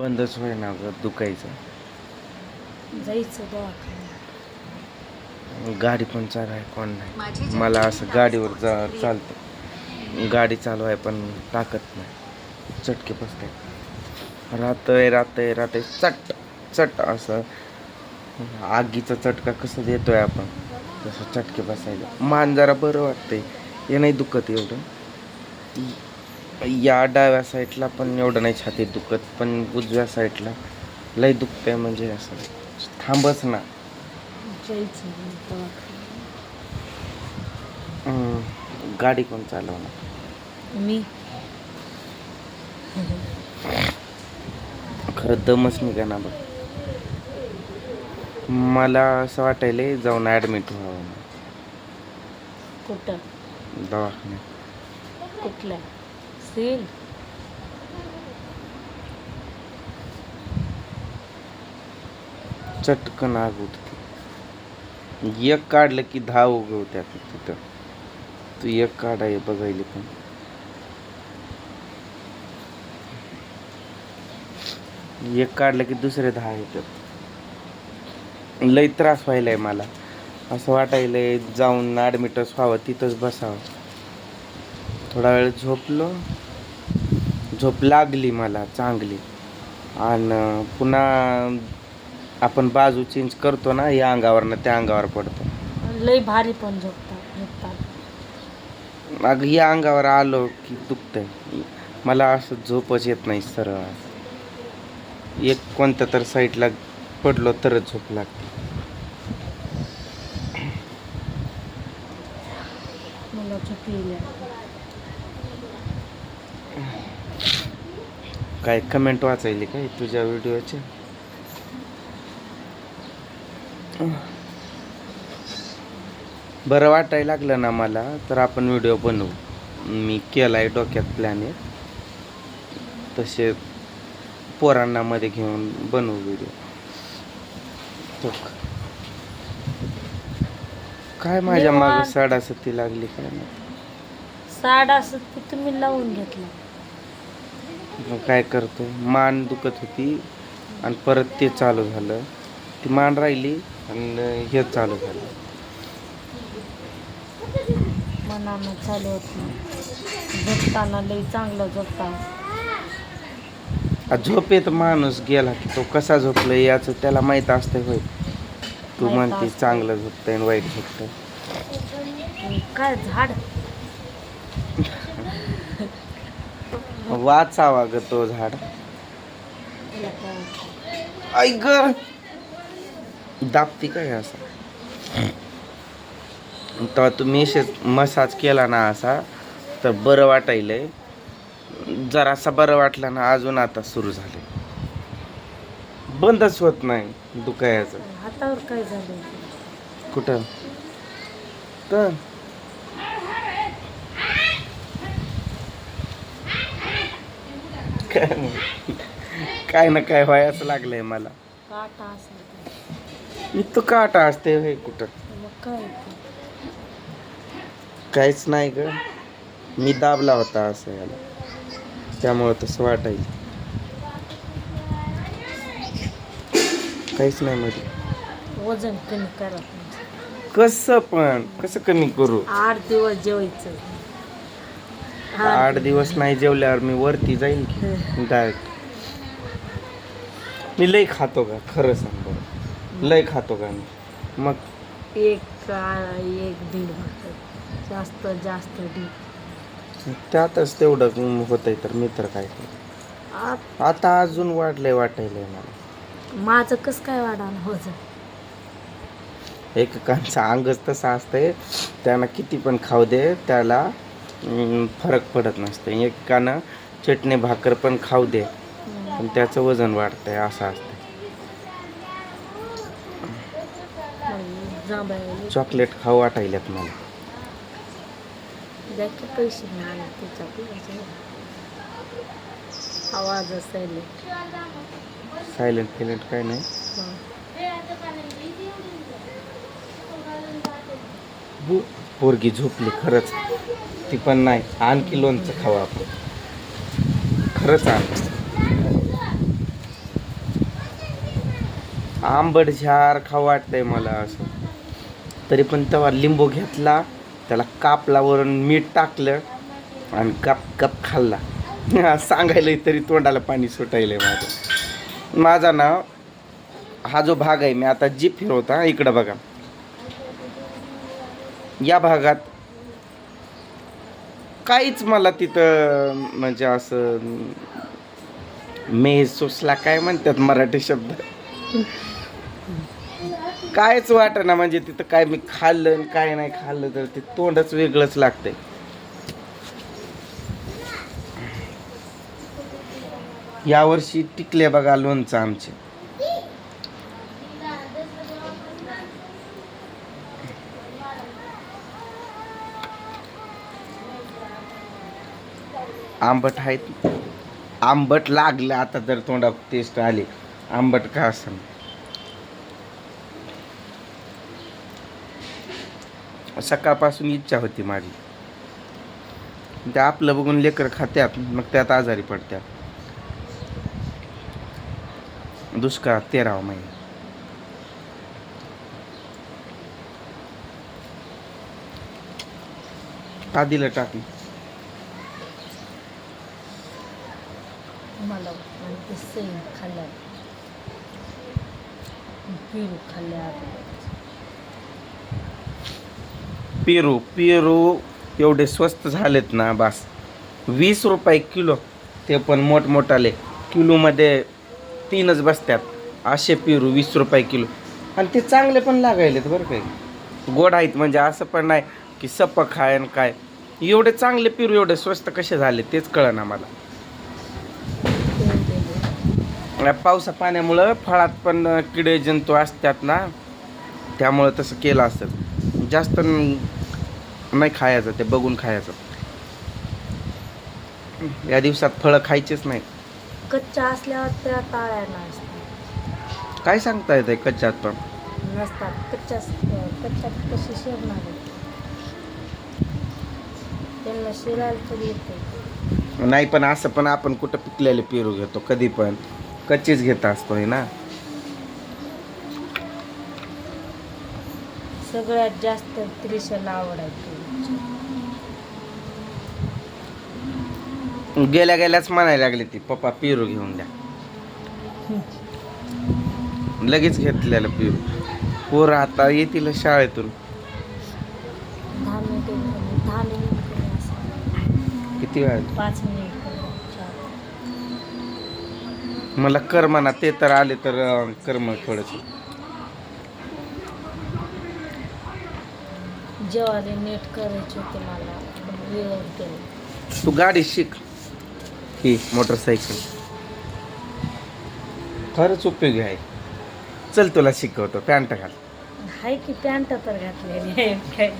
बंदच होईना ग दुखायचं. जायचं दवाखान्यात. गाडी पण चालवाय कोण नाही. मला असं गाडीवर जा चालतं. गाडी चालवाय पण ताकद नाही. चटके बसते राहतंय राहतंय राहतंय चट चट असं. आगीचा चटका कसं देतोय आपण? तसं चटके बसायला. मान जरा बरं वाटतंय. हे नाही दुखत एवढं. या डाव्या साईडला पण एवढं नाही छातीत दुखत पण उजव्या साईडला लय दुखतंय म्हणजे असं थांबच ना. गाडी कोण चालवणार? मी. खरं दमच निघा बघ. मला असं वाटायलंय जाऊन ॲडमिट व्हावं कुठं? दवाखान्यात. कुठल्या असेल. चटकन आग उठते एक काढलं की दहा उगवत्यात तिथं. तू एक काढाय बघायला पण. एक काढलं की दुसरे दहा येतात. लई त्रास व्हायलाय मला. असं वाटायलंय जाऊन ॲडमिटच व्हावं तिथंच बसावं. थोडा वेळ झोपलो. झोप लागली मला चांगली. आणि पुन्हा आपण बाजू चेंज करतो ना या अंगावरनं त्या अंगावर पडतो. लय भारी पण झोपतात झोपतात मग या अंगावर आलो की दुखतंय. मला असं झोपच येत नाही सरळ. एक कोणत्या तर साईडला पडलो तरच झोप लागते. मला झोप येईल काय कमेंट वाचायली काय तुझ्या व्हिडिओचे बरं वाटायला लागलं ना मला तर आपण व्हिडिओ बनवू. मी केलाय डोक्यात प्लॅन आहे तसे पोरांना मध्ये घेऊन बनवू व्हिडिओ काय माझ्या मागे. साडासती लागली काय नाही साडा असत ते तुम्ही लावून घेतला. मग काय करतो? मान दुखत होती आणि परत ते चालू झालं. ती मान राहिली आणि हे चालू झालं. मनानं चालू होत. नाही झोपताना लई चांगलं झोपता. झोपेत माणूस गेला की तो कसा झोपलाय याचं त्याला माहीत असतंय होय. तू म्हणते. चांगलं झोपतंय आणि वाईट झोपतंय. काय झाड वाचावा ग तो झाड. ऐक ग. दाबती काय असं? तेव्हा तू मेसेज मसाज केला ना असा तर बरं वाटायलंय. जरासा बरं वाटलं ना अजून आता सुरू झाले बंदच होत नाही दुखायचं. हातावर काय झालं कुठं? तर काय नाही. काय ना काय व्हायचं लागलंय मला. काटा असेल. काटा असते होय कुठं? मग काय ते? काहीच नाही ग. मी दाबला होता असं याला. त्यामुळं तसं वाटायचं. काहीच नाही मध्ये वजन कमी करा. तुमचं. कसं पण? कसं कमी करू? आठ दिवस जेवायचं. आठ दिवस नाही जेवल्यावर मी वरती जाईल की. डायरेक्ट मी लय खातो का? खरं सांग बरं. लय खातो का मी? मग? एक एक दीड जास्त जास्त त्यातच तेवढं होतंय तर मी तर काय करू? आत- अजून वाढलंय वाटायलंय मला. माझं कसं काय वाढावं वजन एकेकांचं अंगच तसं असतंय. त्यांना किती पण खाऊ दे त्याला फरक पडत नसतं. एकेकानं चटणी भाकर पण खाऊ दे पण त्याचं वजन वाढतंय असं असतं चॉकलेट खाऊ वाटायल्यात मला. पैसे आवाज असेल. सायलेंट फिलेंट काय नाही. पोरगी झोपली खरंच. ती पण नाही. आणखी लोणचं खावं आपण. खरंच आण. आंबट झार खाऊ वाटतंय मला असं. तरी पण तेव्हा लिंबू घेतला त्याला कापला वरून मीठ टाकलं आणि कप कप खाल्ला. सांगायला तरी तोंडाला पाणी सुटायलंय माझं. माझा ना हा जो भाग आहे मी आता जीप फिरवता इकडं बघा. या भागात काहीच मला तिथं म्हणजे असं मेज काय म्हणतात मराठी शब्द? कायच वाटेना म्हणजे तिथं काय मी खाल्लं आणि काय नाही खाल्लं तर ते तोंडच वेगळंच लागतंय. यावर्षी टिकले बघा लोणचं आमचे. आंबट आहेत. आंबट लागलं आता तर तोंडात टेस्ट आली. आंबट का असं? सकाळपासून इच्छा होती माझी. ते आपलं बघून लेकर खात्यात मग त्यात आजारी पडत्यात. दुष्काळ तेरावा महिना. का दिलं टाकून yellow and the same color. पिरू color. पेरू पेरू एवढे स्वस्त झालेत ना बास. वीस रुपये किलो. ते पण मोठमोठाले. किलोमध्ये तीनच बसतात. असे पेरू वीस रुपये किलो. आणि ते चांगले पण लागायलेत बरं काही गोड आहेत म्हणजे असं पण नाही की सपक आहे आणि काय. एवढे चांगले पेरू एवढे स्वस्त कसे झाले तेच कळना मला. पावसा पाण्यामुळं फळात पण किडे जंतू असतात ना त्यामुळं तसं केलं असेल. जास्त नाही खायचं ते बघून खायचं. या दिवसात फळं खायचीच नाही. कच्च्या असल्यावर त्या नसतात काय सांगता येते कच्च्यात पण? नसतात कच्च्या कच्च्यात कशी शिरणार? त्यांना शिरायला तरी येते नाही पण असं पण आपण कुठं पिकलेले पेरू घेतो कधी पण. कच्चीच घेत असतो हे ना? सगळ्यात जास्त त्रिशाला आवडायची. गेल्या गेल्याच म्हणायला लागले ती पप्पा पेरू घेऊन द्या. लगेच घेतलेलं पेरू. पोरं आता येतील शाळेतून. किती वेळ? पाच मिनिट. मला कर म्हणा ते तर आले तर अं, कर मग थोडंसं. नीट करायचे होते मला. तू गाडी शिक. ही मोटरसायकल. खरंच उपयोगी आहे. चल तुला शिकवतो पॅन्ट घाल. हाय की पॅन्ट तर घातलेली आहे.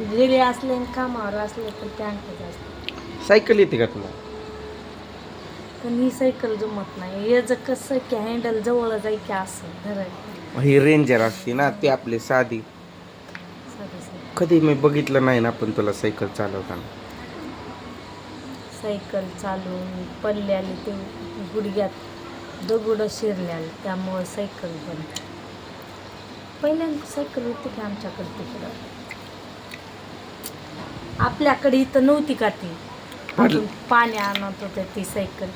घरी असले कामावर असले तर पॅन्टच असते. सायकल येते का तुला? पण ही सायकल जमत नाही. याचं कसं की हँडल जवळ जाई की असं धरायचं ही रेंजर असते ना ती आपली साधी. साधं कधी मी बघितलं नाही ना पण तुला सायकल चालवताना. सायकल चालून पडल्याले ते गुडघ्यात. दगड शिरल्याला त्यामुळं सायकल बंद. पहिल्यांदा सायकल होती की आमच्याकडे तिकडं? आपल्याकडे इथं नव्हती का ती? पडल- पाणी आणत होते ती सायकल.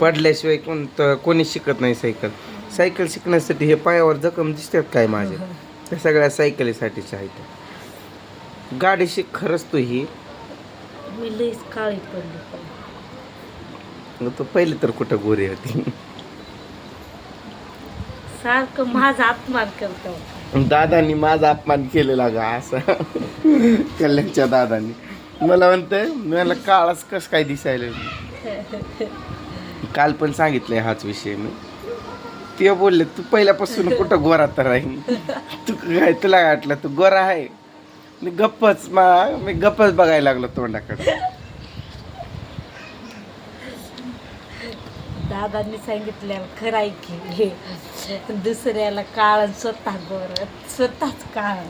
पडल्याशिवाय कोण कोणी शिकत नाही सायकल. सायकल शिकण्यासाठी हे पायावर जखम दिसतात काय माझे? त्या सगळ्या सायकलीसाठीच्या आहेत. गाडी शिक खरंच तू ही. मी लईच काळी पडली. तू पहिले तर कुठं गोरी होती. सारखं माझा अपमान करतो. दादांनी माझा अपमान केलेला गा असा. कल्याणच्या दादांनी. मला म्हणतंय मला काळच कस काय दिसायला काल पण सांगितलंय हाच विषय मी. ते बोलले तू पहिल्यापासून कुठं गोरा तर आहे तू काय तुला वाटलं? तू गोरा आहे. मी गप्पच मा मी गप्पच बघायला लागलो तोंडाकडे. दादांनी सांगितलं खरं आहे की हे दुसऱ्याला काळ स्वतः गोर स्वतःच काळ.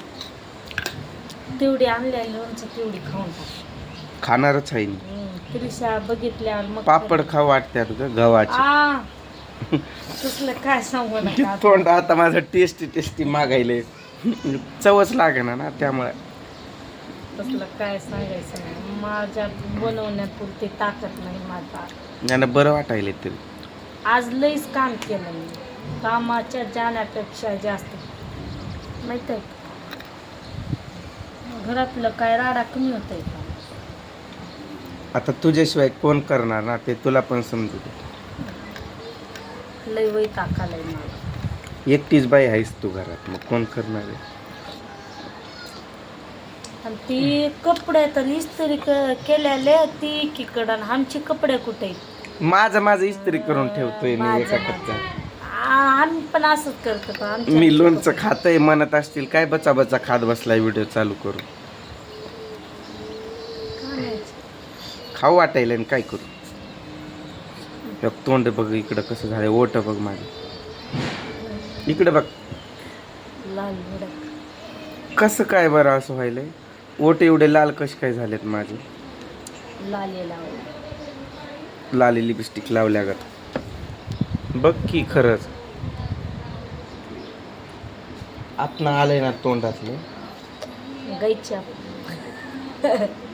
तेवढी आणल्या लोणचं तेवढी खाऊन टाक. खाणारच आहे मी त्रिशा बघितल्यावर मग पापड खाऊ वाटतात ग गव्हाचे. आ तसलं काय सांगू नका. तोंड आता माझं टेस्टी टेस्टी मागायले. चवच लागेना ना त्यामुळे. तसलं काय सांगायचं नाही. माझ्या बनवण्यापुरती ताकद नाही माझा. यांना बरं वाटायले तरी. आज लईच काम केलं मी. कामाच्या जाण्यापेक्षा जास्त. माहीत आहे का? घरातलं काय राडा कमी होत आहे का? आता तुझ्याशिवाय कोण करणार ना ते तुला पण समजू दे. वय मला एकटीच बाई आहेस तू घरात मग कोण करणार आहे? आणि ती कपडे तर इस्त्री क- केलेले ती एकीकडं आणि आमचे कपडे कुठे? माझं माझं इस्त्री करून ठेवतोय मी एका आ- आम्ही पण असंच करतो आमच्या मी लोणचं खातय म्हणत असतील काय बचा बचा खात बसलाय व्हिडिओ चालू करू? खाऊ वाटायला आणि काय करू? बघ तोंड बघ इकडं कसं झालंय ओट बघ माझं इकडं बघ. कसं काय बरं असं व्हायलंय? ओट एवढे लाल कसे काय झालेत माझे? लाले लिपस्टिक लावल्यागत बघ की खरंच. आतनं आलंय ना तोंडातलं. गाईच्या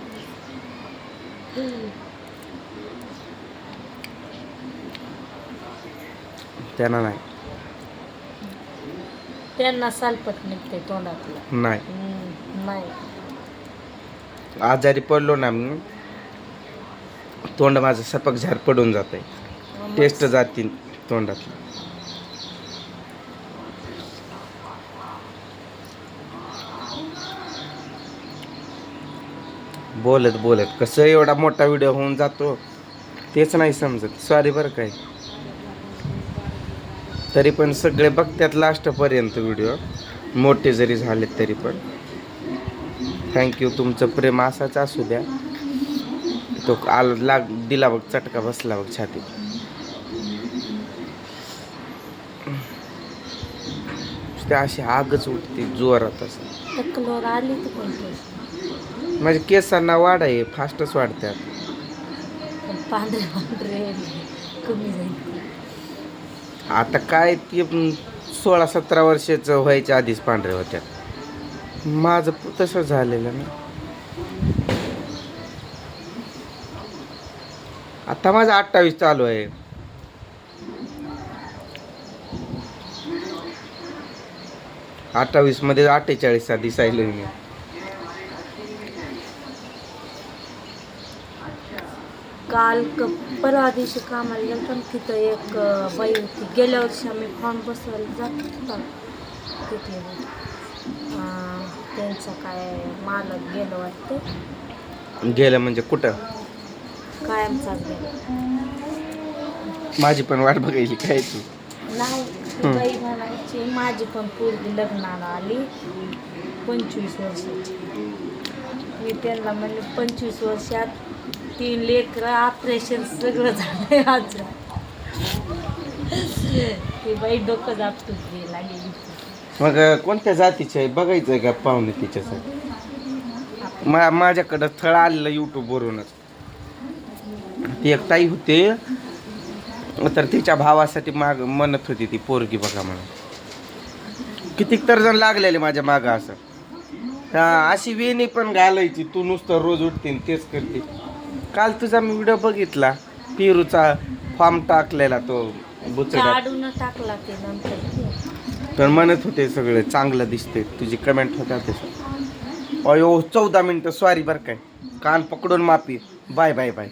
त्यांना नाही. त्यांना सालपट निघते तोंडातलं. नाही. आजारी पडलो ना मी तोंड माझं सपक झार पडून जात टेस्ट जाती तोंडातली. बोलत बोलत कसं एवढा मोठा व्हिडिओ होऊन जातो तेच नाही समजत. सॉरी बरं काय तरी पण सगळे बघतात लास्टपर्यंत व्हिडिओ मोठे जरी झालेत तरी पण. थँक्यू तुमचं प्रेम असाच असू द्या. तो आल लाग दिला बघ चटका बसला बघ छातीत. ते अशी आगच उठते जोरात असं. माझ्या केसांना वाढ आहे फास्टच वाढतात पण पांढरे पांढरे. कमी जाईल आता काय ते पण सोळा सतरा वर्षाचं व्हायच्या आधीच पांढरे होत्या माझं प- तसं झालेलं ना. आता माझं अठ्ठावीस चालू आहे. अठ्ठावीसमध्ये अठ्ठेचाळीस दिसायलो मी. काल क परवा दिवशी कामाला गेलो पण तिथं एक बाई होती. गेल्या वर्षी आम्ही फॉर्म बसवायला जात होतो. तिथे त्यांचा काय मालक गेलो वाटतं? गेलं म्हणजे कुठं? कायमचाच गेलो माझी पण वाट बघायची काय तू? नाही ती बाई म्हणायची माझी पण पोरगी लग्नाला आली पंचवीस वर्षाची. मी त्यांना म्हणले पंचवीस वर्षात तीन लेकरं ऑपरेशन सगळं झालंय आज ते बाई डोकं जापतो गेला गेली मग कोणत्या जातीचे आहे? बघायचं आहे का पाहुणे तिच्यासाठी? मा माझ्याकडं थळ आलेलं यूट्यूबवरूनच ती एक ताई होते. तर तिच्या भावासाठी माग म्हणत होती ती पोरगी बघा म्हणून. कितीक तर जण लागलेले माझ्या मागं असं. हा, अशी वेणी पण घालायची. तू नुसतं रोज उठते आणि तेच करते. काल तुझा मी व्हिडिओ बघितला पेरूचा फॉर्म टाकलेला तो बुचडा टाकला ते नंतर. तर म्हणत होते सगळे चांगलं दिसते तुझी कमेंट होत्या तसं अयो चौदा मिनटं सॉरी बरं काय कान पकडून माफी. Bye bye bye